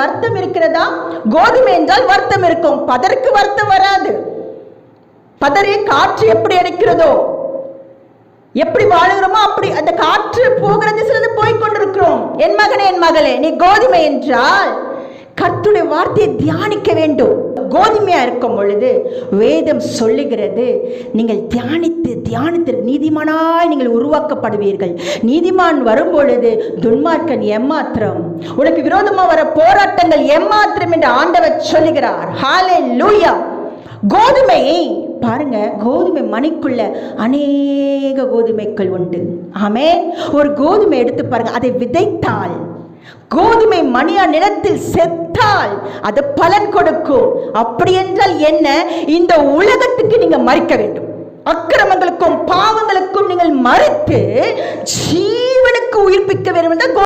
வருத்தம் இருக்கிறதா? கோதுமை என்றால் வருத்தம் இருக்கும். பதருக்கு வருத்தம் வராது. பதறி காற்று எப்படி அடிக்கிறதோ எப்படி வாழுகிறோமோ அப்படி அந்த காற்று போகிறது சிலது போய் கொண்டிருக்கிறோம். என் மகனே என் மகளே நீ கோதுமை என்றால் கர்த்துடைய வார்த்தையை தியானிக்க வேண்டும். கோதுமையா இருக்கும் பொழுது வேதம் சொல்லுகிறது நீங்கள் தியானித்து தியானித்து நீதிமானாய் நீங்கள் உருவாக்கப்படுவீர்கள். நீதிமான் வரும் பொழுது துன்மார்க்கன் எம்மாத்திரம் உனக்கு விரோதமா வர போராட்டங்கள் எம்மாத்திரம் என்று ஆண்டவர் சொல்லுகிறார். ஹாலே லூயா கோதுமை பாருங்க கோதுமை மணிக்குள்ள அநேக கோதுமைகள் உண்டு. ஆமே ஒரு கோதுமை எடுத்து பாருங்க அதை விதைத்தால் கோதுமை மணியா நிலத்தில் செத்தால் அது பலன் கொடுக்கும். அப்படி என்றால் என்ன? இந்த உலகத்துக்கு நீங்க மறிக்க வேண்டும். அக்கிரமங்களுக்கும் பாவங்களுக்கும் நீங்கள் மறித்து ஜீவனுக்கு உயிர்ப்பிக்க வேண்டும் என்றால்